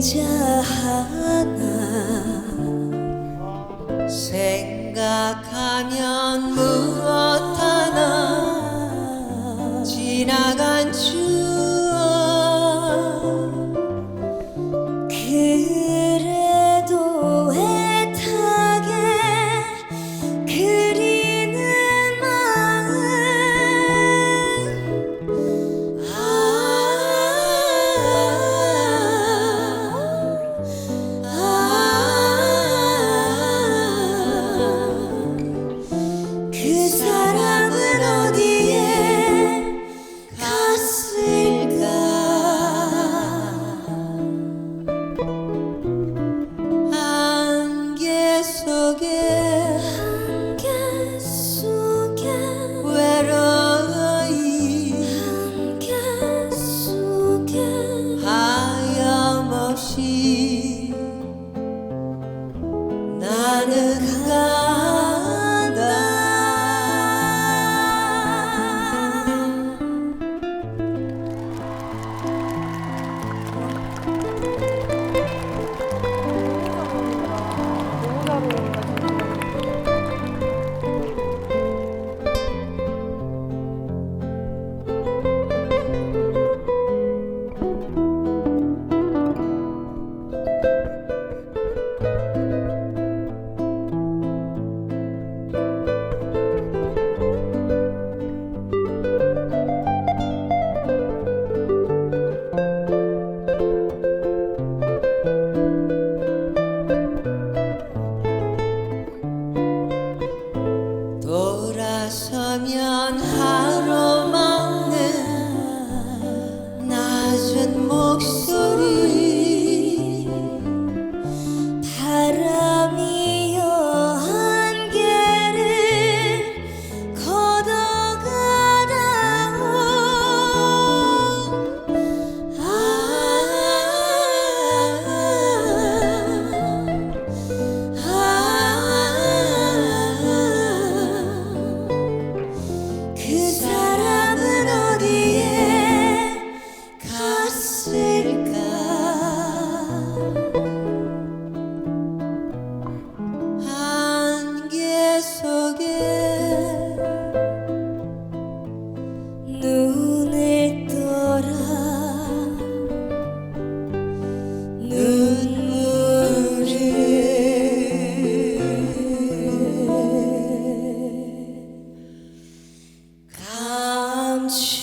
그림자 하나 생각하면 무엇 하나 지나간 주 돌아서면 하. much.